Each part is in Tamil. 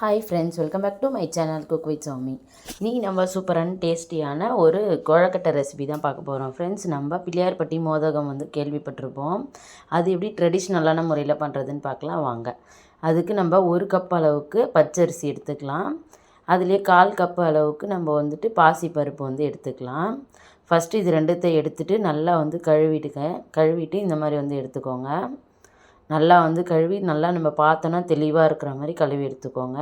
Hi friends welcome back to my channel cook with Sami நீ நம்ம சூப்பரான டேஸ்டியான ஒரு குழக்கட்டை ரெசிபி தான் பார்க்க போகிறோம் ஃப்ரெண்ட்ஸ் நம்ம பிள்ளையார்பட்டி மோதகம் வந்து கேள்விப்பட்டிருப்போம். அது எப்படி ட்ரெடிஷ்னலான முறையில் பண்ணுறதுன்னு பார்க்கலாம் வாங்க. அதுக்கு நம்ம ஒரு கப் அளவுக்கு பச்சரிசி எடுத்துக்கலாம். அதுலேயே கால் கப் அளவுக்கு நம்ம வந்துட்டு பாசி பருப்பு வந்து எடுத்துக்கலாம். ஃபஸ்ட்டு இது ரெண்டுத்தை எடுத்துகிட்டு நல்லா வந்து கழுவிட்டுக்க கழுவிட்டு இந்த மாதிரி வந்து எடுத்துக்கோங்க. நல்லா வந்து கழுவி நல்லா நம்ம பார்த்தோன்னா தெளிவாக இருக்கிற மாதிரி கழுவி எடுத்துக்கோங்க.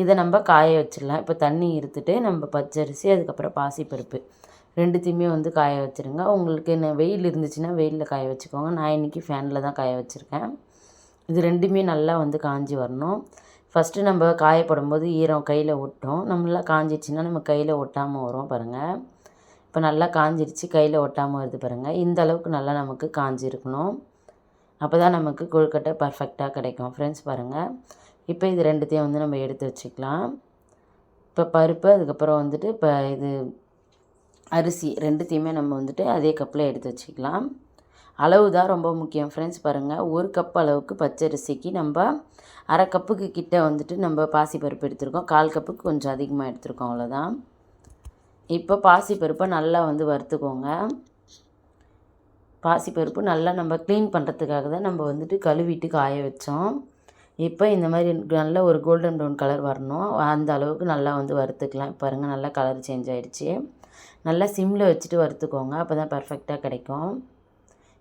இதை நம்ம காய வச்சிடலாம். இப்போ தண்ணி இருத்துட்டு நம்ம பச்சரிசி அதுக்கப்புறம் பாசிப்பருப்பு ரெண்டுத்தையுமே வந்து காய வச்சுருங்க. உங்களுக்கு என்ன வெயில் இருந்துச்சுன்னா வெயிலில் காய வச்சுக்கோங்க. நான் இன்றைக்கி ஃபேனில் தான் காய வச்சுருக்கேன். இது ரெண்டுமே நல்லா வந்து காஞ்சி வரணும். ஃபஸ்ட்டு நம்ம காயப்படும் போது ஈரம் கையில் ஒட்டும். நம்மளாம் காஞ்சிடுச்சுன்னா நம்ம கையில் ஒட்டாமல் வரும் பாருங்கள் இப்போ நல்லா காஞ்சிருச்சு கையில் ஒட்டாமல் வருது பாருங்கள் இந்த அளவுக்கு நல்லா நமக்கு காஞ்சிருக்கணும். அப்போ தான் நமக்கு கொழுக்கட்டை பர்ஃபெக்டாக கிடைக்கும். ஃப்ரெண்ட்ஸ் பாருங்கள் இப்போ இது ரெண்டுத்தையும் வந்து நம்ம எடுத்து வச்சுக்கலாம். இப்போ பருப்பு அதுக்கப்புறம் வந்துட்டு இப்போ இது அரிசி ரெண்டுத்தையுமே நம்ம வந்துட்டு அதே கப்பில் எடுத்து வச்சுக்கலாம். அளவு தான் ரொம்ப முக்கியம். ஃப்ரெண்ட்ஸ் பாருங்கள் ஒரு கப் அளவுக்கு பச்சரிசிக்கு நம்ம அரை கப்புக்கு கிட்ட வந்துட்டு நம்ம பாசிப்பருப்பு எடுத்திருக்கோம். கால் கப்புக்கு கொஞ்சம் அதிகமாக எடுத்திருக்கோம். அவ்வளோதான் இப்போ பாசிப்பருப்பை நல்லா வந்து வறுத்துக்கோங்க. பாசிப்பருப்பு நல்லா நம்ம க்ளீன் பண்ணுறதுக்காக தான் நம்ம வந்துட்டு கழுவிட்டு காய வச்சோம். இப்போ இந்த மாதிரி நல்ல ஒரு கோல்டன் ப்ரௌன் கலர் வரணும். அந்த அளவுக்கு நல்லா வந்து வறுத்துக்கலாம். பாருங்கள் நல்லா கலர் சேஞ்ச் ஆகிடுச்சி நல்லா சிம்மில் வச்சுட்டு வறுத்துக்கோங்க. அப்போ தான் பர்ஃபெக்டாக கிடைக்கும்.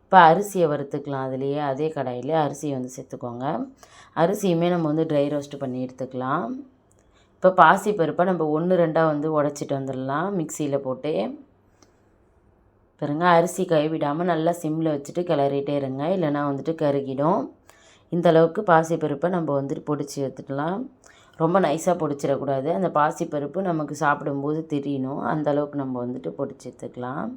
இப்போ அரிசியை வறுத்துக்கலாம் அதுலேயே. அதே கடாயிலே அரிசியை வந்து சேர்த்துக்கோங்க. அரிசியுமே நம்ம வந்து ட்ரை ரோஸ்ட் பண்ணி எடுத்துக்கலாம். இப்போ பாசி பருப்பை நம்ம ஒன்று ரெண்டாக வந்து உடச்சிட்டு வந்துடலாம். மிக்சியில் போட்டு. பாருங்க அரிசி கைவிடாமல் நல்லா சிம்மில் வச்சுட்டு கிளறிட்டே இருங்க. இல்லைனா வந்துட்டு கருகிடும். இந்த அளவுக்கு பாசிப்பருப்பை நம்ம வந்துட்டு பொடிச்சு எடுத்துக்கலாம். ரொம்ப நைஸாக பொடிச்சிடக்கூடாது. அந்த பாசிப்பருப்பு நமக்கு சாப்பிடும்போது தெரியணும். அந்தளவுக்கு நம்ம வந்துட்டு பொடிச்சு எடுத்துக்கலாம்.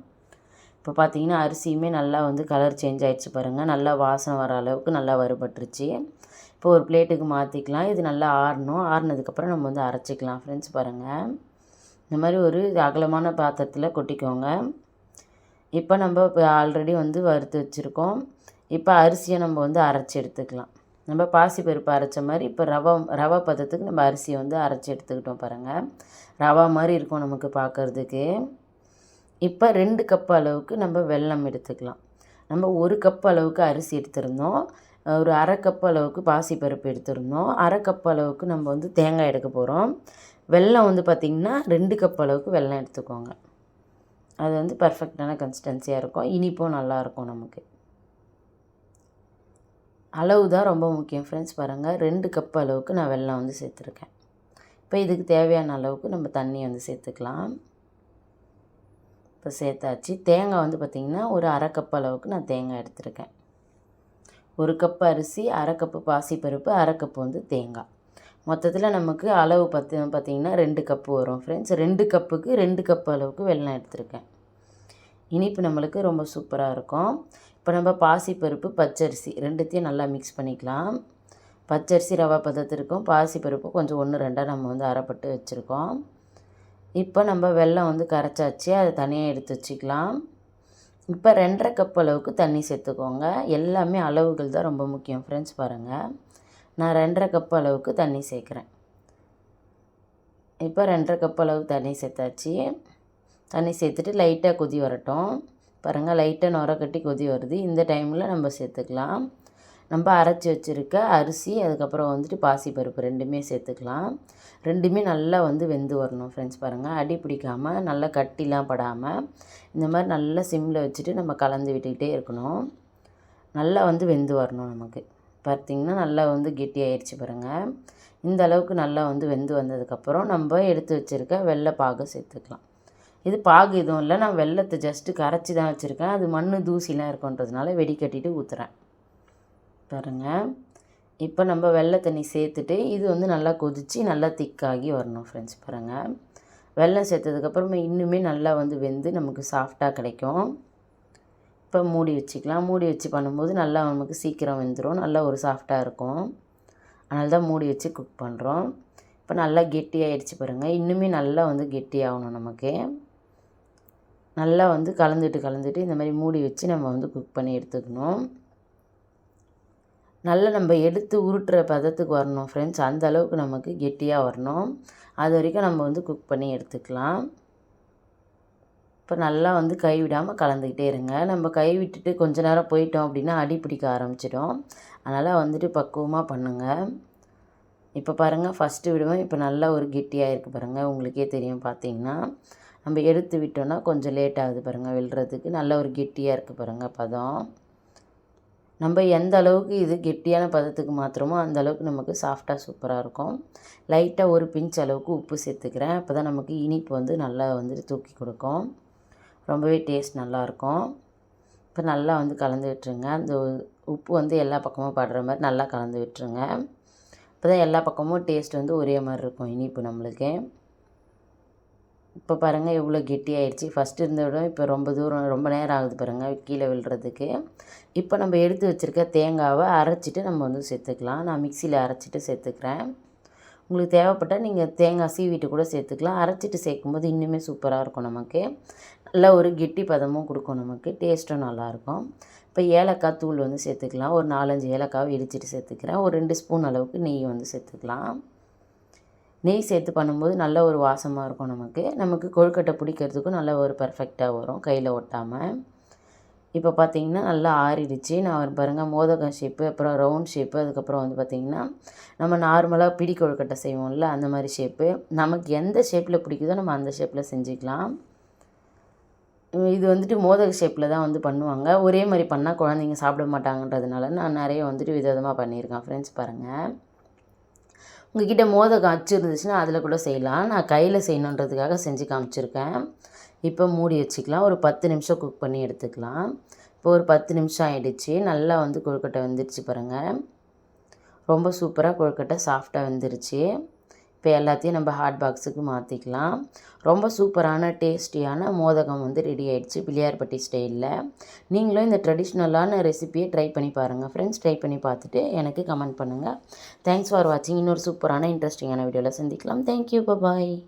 இப்போ பார்த்தீங்கன்னா அரிசியுமே நல்லா வந்து கலர் சேஞ்ச் ஆகிடுச்சு பாருங்கள் நல்லா வாசனை வர அளவுக்கு நல்லா வறுபட்டுருச்சு. இப்போ ஒரு பிளேட்டுக்கு மாற்றிக்கலாம் இது நல்லா ஆறணும். ஆறுனதுக்கப்புறம் நம்ம வந்து அரைச்சிக்கலாம். ஃப்ரெண்ட்ஸ் பாருங்கள் இந்த மாதிரி ஒரு அகலமான பாத்திரத்தில் கொட்டிக்கோங்க. இப்போ நம்ம இப்போ ஆல்ரெடி வந்து வறுத்து வச்சுருக்கோம். இப்போ அரிசியை நம்ம வந்து அரைச்சி எடுத்துக்கலாம். நம்ம பாசிப்பருப்பு அரைச்ச மாதிரி இப்போ ரவை ரவை பதத்துக்கு நம்ம அரிசியை வந்து அரைச்சி எடுத்துக்கிட்டோம் பாருங்கள் ரவா மாதிரி இருக்கும் நமக்கு பார்க்குறதுக்கு. இப்போ ரெண்டு கப் அளவுக்கு நம்ம வெல்லம் எடுத்துக்கலாம். நம்ம ஒரு கப் அளவுக்கு அரிசி எடுத்திருந்தோம். ஒரு அரை கப் அளவுக்கு பாசிப்பருப்பு எடுத்திருந்தோம். அரை கப் அளவுக்கு நம்ம வந்து தேங்காய் எடுக்க போகிறோம் வெல்லம் வந்து பார்த்திங்கன்னா ரெண்டு கப் அளவுக்கு வெல்லம் எடுத்துக்கோங்க. அது வந்து பர்ஃபெக்டான கன்சிஸ்டன்சியாக இருக்கும். இனிப்பும் நல்லாயிருக்கும் நமக்கு. அளவு தான் ரொம்ப முக்கியம் ஃப்ரெண்ட்ஸ் பாருங்கள் ரெண்டு கப் அளவுக்கு நான் வெல்லம் வந்து சேர்த்துருக்கேன். இப்போ இதுக்கு தேவையான அளவுக்கு நம்ம தண்ணி வந்து சேர்த்துக்கலாம். இப்போ சேர்த்தாச்சு. தேங்காய் வந்து பார்த்திங்கன்னா ஒரு அரை கப் அளவுக்கு நான் தேங்காய் எடுத்திருக்கேன். ஒரு கப் அரிசி அரை கப்பு பாசிப்பருப்பு அரை கப்பு வந்து தேங்காய். மொத்தத்தில் நமக்கு அளவு பத்து பார்த்திங்கன்னா ரெண்டு கப்பு வரும் ஃப்ரெண்ட்ஸ் ரெண்டு கப்புக்கு ரெண்டு கப் அளவுக்கு வெல்லம் எடுத்திருக்கேன். இனிப்பு நம்மளுக்கு ரொம்ப சூப்பராக இருக்கும். இப்போ நம்ம பாசிப்பருப்பு பச்சரிசி ரெண்டுத்தையும் நல்லா மிக்ஸ் பண்ணிக்கலாம். பச்சரிசி ரவா பதத்திற்கும் பாசிப்பருப்பு கொஞ்சம் ஒன்று ரெண்டாக நம்ம வந்து அரைப்பட்டு வச்சுருக்கோம். இப்போ நம்ம வெல்லம் வந்து கரைச்சாச்சு. அதை தனியாக எடுத்து வச்சுக்கலாம். இப்போ ரெண்டரை கப் அளவுக்கு தண்ணி சேர்த்துக்கோங்க. எல்லாமே அளவுகள் தான் ரொம்ப முக்கியம் ஃப்ரெண்ட்ஸ் பாருங்கள் நான் ரெண்டரை கப் அளவுக்கு தண்ணி சேர்க்குறேன். இப்போ ரெண்டரை கப் அளவுக்கு தண்ணி சேர்த்தாச்சு. தண்ணி சேர்த்துட்டு லைட்டாக கொதி வரட்டும். பாருங்கள் லைட்டாக நுர கட்டி கொதி வருது. இந்த டைமில் நம்ம சேர்த்துக்கலாம். நம்ம அரைச்சி வச்சுருக்க அரிசி அதுக்கப்புறம் வந்துட்டு பாசிப்பருப்பு ரெண்டுமே சேர்த்துக்கலாம். ரெண்டுமே நல்லா வந்து வெந்து வரணும் ஃப்ரெண்ட்ஸ் பாருங்கள் அடி பிடிக்காமல் நல்லா கட்டிலாம் படாமல் இந்த மாதிரி நல்லா சிம்மில் வச்சுட்டு நம்ம கலந்து விட்டுக்கிட்டே இருக்கணும். நல்லா வந்து வெந்து வரணும் நமக்கு. பார்த்திங்கன்னா நல்லா வந்து கெட்டியாயிடுச்சு பாருங்கள் இந்த அளவுக்கு நல்லா வந்து வெந்து வந்ததுக்கப்புறம் நம்ம எடுத்து வச்சுருக்க வெள்ளை பாகு சேர்த்துக்கலாம். இது பாகு எதுவும் இல்லை. நான் வெள்ளத்தை ஜஸ்ட்டு கரைச்சி தான் வச்சுருக்கேன். அது மண் தூசிலாம் இருக்குன்றதுனால வெடி கட்டிட்டு ஊற்றுறேன் பாருங்கள் இப்போ நம்ம வெள்ளை தண்ணி சேர்த்துட்டு இது வந்து நல்லா கொதித்து நல்லா திக்காகி வரணும் ஃப்ரெண்ட்ஸ் பாருங்கள் வெள்ளம் சேர்த்ததுக்கப்புறமா இன்னுமே நல்லா வந்து வெந்து நமக்கு சாஃப்டாக கிடைக்கும். இப்போ மூடி வச்சுக்கலாம். மூடி வச்சு பண்ணும்போது நல்லா நமக்கு சீக்கிரம் வெந்துடும் நல்லா ஒரு சாஃப்டாக இருக்கும். அதனால தான் மூடி வச்சு குக் பண்ணுறோம் இப்போ நல்லா கெட்டியாகிடுச்சு பாருங்கள் இன்னுமே நல்லா வந்து கெட்டியாகணும் நமக்கு. நல்லா வந்து கலந்துட்டு கலந்துட்டு இந்த மாதிரி மூடி வச்சு நம்ம வந்து குக் பண்ணி எடுத்துக்கணும். நல்லா நம்ம எடுத்து உருட்டுற பதத்துக்கு வரணும் ஃப்ரெண்ட்ஸ் அந்த அளவுக்கு நமக்கு கெட்டியாக வரணும். அது வரைக்கும் நம்ம வந்து குக் பண்ணி எடுத்துக்கலாம். இப்போ நல்லா வந்து கை விடாமல் கலந்துக்கிட்டே இருங்க. நம்ம கை விட்டுட்டு கொஞ்ச நேரம் போயிட்டோம் அப்படின்னா அடி பிடிக்க ஆரம்பிச்சிடும். அதனால் வந்துட்டு பக்குவமாக பண்ணுங்கள் இப்போ பாருங்கள் ஃபஸ்ட்டு விடுவோம். இப்போ நல்லா ஒரு கெட்டியாக இருக்குது பாருங்கள் உங்களுக்கே தெரியும் பார்த்தீங்கன்னா நம்ம எடுத்து விட்டோன்னா கொஞ்சம் லேட் ஆகுது பாருங்கள் விழுறதுக்கு நல்ல ஒரு கெட்டியாக இருக்குது பாருங்கள் பதம். நம்ம எந்த அளவுக்கு இது கெட்டியான பதத்துக்கு மாத்திரமோ அந்த அளவுக்கு நமக்கு சாஃப்டாக சூப்பராக இருக்கும். லைட்டாக ஒரு பிஞ்ச் அளவுக்கு உப்பு சேர்த்துக்கிறேன். அப்போ தான் நமக்கு இனிப்பு வந்து நல்லா வந்துட்டு தூக்கி கொடுக்கும். ரொம்பவே டேஸ்ட் நல்லாயிருக்கும் இப்போ நல்லா வந்து கலந்து விட்டுருங்க. அந்த உப்பு வந்து எல்லா பக்கமும் படுற மாதிரி நல்லா கலந்து விட்டுருங்க. இப்போ தான் எல்லா பக்கமும் டேஸ்ட் வந்து ஒரே மாதிரி இருக்கும் இனிப்பு நம்மளுக்கு. இப்போ பாருங்கள் எவ்வளோ கெட்டியாயிடுச்சு. ஃபஸ்ட்டு இருந்த விட இப்போ ரொம்ப தூரம் ரொம்ப நேரம் ஆகுது பாருங்கள் கீழே விழுறதுக்கு. இப்போ நம்ம எடுத்து வச்சுருக்க தேங்காவை அரைச்சிட்டு நம்ம வந்து சேர்த்துக்கலாம். நான் மிக்சியில் அரைச்சிட்டு சேர்த்துக்கிறேன். உங்களுக்கு தேவைப்பட்டால் நீங்கள் தேங்காய் சீவிட்டு கூட சேர்த்துக்கலாம். அரைச்சிட்டு சேர்க்கும்போது இன்னுமே சூப்பராக இருக்கும் நமக்கு. நல்லா ஒரு கெட்டி பதமும் கொடுக்கும் நமக்கு. டேஸ்ட்டும் நல்லாயிருக்கும். இப்போ ஏலக்காய் தூள் வந்து சேர்த்துக்கலாம். ஒரு நாலஞ்சு ஏலக்காவை இடிச்சிட்டு சேர்த்துக்கிறேன். ஒரு ரெண்டு ஸ்பூன் அளவுக்கு நெய் வந்து சேர்த்துக்கலாம். நெய் சேர்த்து பண்ணும்போது நல்ல ஒரு வாசமாக இருக்கும் நமக்கு. நமக்கு கொழுக்கட்டை பிடிக்கிறதுக்கும் நல்ல ஒரு பர்ஃபெக்டாக வரும் கையில் ஒட்டாமல் இப்போ பார்த்தீங்கன்னா நல்லா ஆறிடுச்சு. நான் பாருங்கள் மோதகம் ஷேப்பு அப்புறம் ரவுண்ட் ஷேப்பு அதுக்கப்புறம் வந்து பார்த்திங்கன்னா நம்ம நார்மலாக பிடி கொழுக்கட்டை செய்வோம்ல அந்த மாதிரி ஷேப்பு நமக்கு எந்த ஷேப்பில் பிடிக்குதோ நம்ம அந்த ஷேப்பில் செஞ்சுக்கலாம். இது வந்துட்டு மோதக ஷேப்பில் தான் வந்து பண்ணுவாங்க. ஒரே மாதிரி பண்ணால் குழந்தைங்க சாப்பிட மாட்டாங்கன்றதுனால நான் நிறைய வந்துட்டு விதவிதமாக பண்ணியிருக்கேன் ஃப்ரெண்ட்ஸ் பாருங்கள் உங்ககிட்ட மோதகம் அச்சு இருந்துச்சுன்னா அதில் கூட செய்யலாம். நான் கையில் செய்யணுன்றதுக்காக செஞ்சு காமிச்சிருக்கேன். இப்போ மூடி வச்சுக்கலாம். ஒரு பத்து நிமிஷம் குக் பண்ணி எடுத்துக்கலாம். இப்போ ஒரு பத்து நிமிஷம் ஆகிடுச்சு நல்லா வந்து கொழுக்கட்டை வந்துருச்சு பாருங்கள் ரொம்ப சூப்பராக கொழுக்கட்டை சாஃப்டாக வந்துருச்சு. இப்போ எல்லாத்தையும் நம்ம ஹாட் பாக்ஸுக்கு மாற்றிக்கலாம் ரொம்ப சூப்பரான டேஸ்டியான மோதகம் வந்து ரெடி ஆகிடுச்சு பிள்ளையார்பட்டி ஸ்டைலில் நீங்களும் இந்த ட்ரெடிஷ்னலான ரெசிபியை ட்ரை பண்ணி பாருங்கள் ஃப்ரெண்ட்ஸ் ட்ரை பண்ணி பார்த்துட்டு எனக்கு கமெண்ட் பண்ணுங்கள் தேங்க்ஸ் ஃபார் வாட்சிங் இன்னொரு சூப்பரான இன்ட்ரெஸ்டிங்கான வீடியோவில் சந்திக்கலாம். Thank you bye